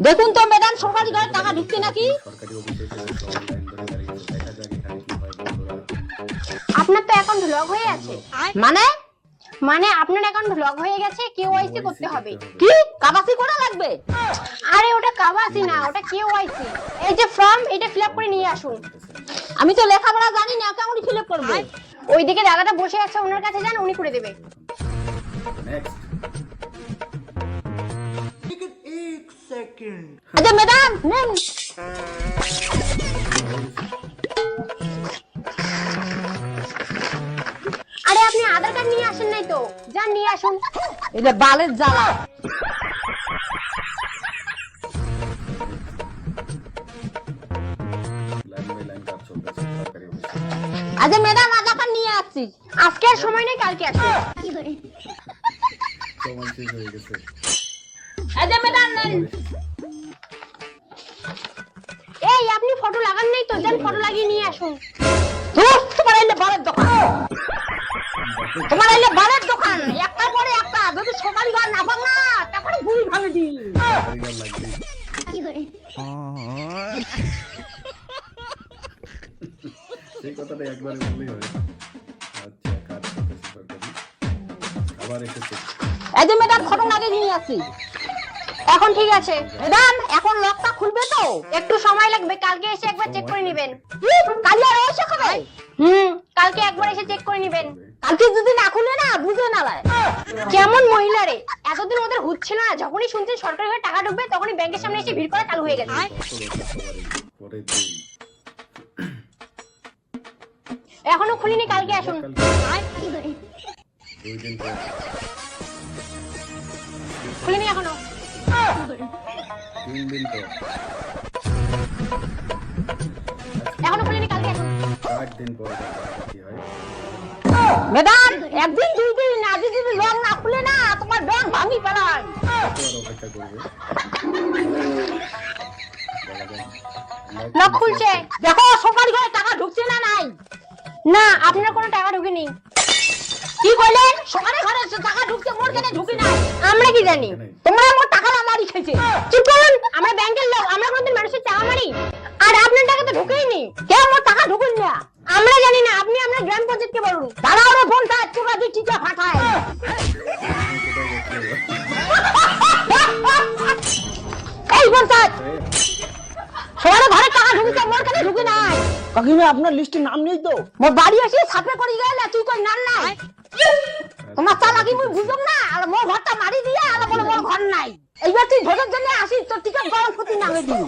দেখুন তো, ম্যাডাম, সরকারি ঘরে টাকা ঢুকছে নাকি? আপনার তো অ্যাকাউন্ট লগ হয়ে আছে মানে? মানে আপনার অ্যাকাউন্ট লগ হয়ে গেছে কেওয়াইসি করতে হবে। কি? কাবাসি করা লাগবে? আরে, ওটা কাবাসি না, ওটা কেওয়াইসি এই যে ফর্ম এটা ফিল করে নিয়ে আসুন। আমি তো লেখাপড়া জানি না কেমন ফিল আপ করব। ওইদিকে দাদাটা বসে আছে, ওনার কাছে যান, উনি করে দেবে। নেক্সট আচ্ছা ম্যাডাম নেন আরে আপনি আধার কার্ড নিয়ে আসেন নাই তো। যান নিয়ে আসুন। এটা বালের জ্বালা। আচ্ছা ম্যাডাম আধার কার্ড নিয়ে আসছি। আজকে আর সময় নেই কালকে আসুন সময় শেষ হয়ে গেছে। আচ্ছা ম্যাডাম নেন। লাগান নাই তো যান ফটো লাগিয়ে নিয়ে আসুন। তোমার এলে বালের দোকান। তোমার এলে বালের দোকান। একটা পরে একটা যদি সকাল ঘর না ভাঙ না তারপরে ভুল ভাঙে দি সেই কথাটা একবারে বললেই হয় আচ্ছা কাজ করতেছে আবার এসেছে। এই যে ম্যাডাম ফটো লাগে নিয়ে আসছি এখন ঠিক আছে। ম্যাডাম, এখন লকটা খুলবে তো? একটু সময় লাগবে, কালকে এসে একবার চেক করে নেবেন। কালি আর এসে কবে হুম, কালকে একবার এসে চেক করে নেবেন। কালকে যদি না খুলে না বুঝে না লাই কেমন মহিলা রে? এতদিন ওদের হচ্ছে না। যখনই শুনছেন সরকারি ঘরে টাকা ঢুকবে, তখনই ব্যাংকের সামনে এসে ভিড় করা চালু হয়ে গেছে। এখনও খুলিনি, কালকে আসুন। খুলিনি এখনও। তিন দিন পর এখনও খুলিনি কালকে? আসুন আট দিন পর কি হয়? ম্যাডাম একদিন দুই দিন আজ যদি লক না খুলে না তোমার ব্যাংক ভাঙি পেলাই কত আর অপেক্ষা করবে। দেখা যাক। লক খুলছে। দেখো সরকারি ঘরে টাকা ঢুকছে না নাই? না আপনার কোনো টাকা ঢুকেনি। কি কইলেন সরকারি ঘরে টাকা ঢুকছে মোর কেন ঢুকি না আমরা কি জানি? তোমরা টাকা আমারই খেয়েছে চুপ করুন আমরা ব্যাংকের লোক আমরা কোনোদিন মানুষের টাকা মারি আর আপনার টাকা তো ঢুকেইনি। কে আমার টাকা ঢুকুন না। আমরা জানি না আপনি আপনার গ্রাম পঞ্চায়েতকে বলুন। তারা ওরা ফোনটা চোরা দিয়ে টিকা ফাটায়। কোথায় যাচ্ছে এবার? এই পঞ্চায়েত সবার ঘরে টাকা ঢুকিছে মোর কেন ঢুকি নাই। কাকিমা আপনার লিস্টে নাম নেই তো? মোর বাড়ি এসে ছাপে করে গেলে তুই কই নাম নাই তোমার চালাকি মুই বুঝম না আর মোর ঘরটা মারি দিয়ে আর বলে মোর ঘর নাই এইবার ভোটের জন্য আসিস তোর টিকা গরম ক্ষতি না হয়ে দিই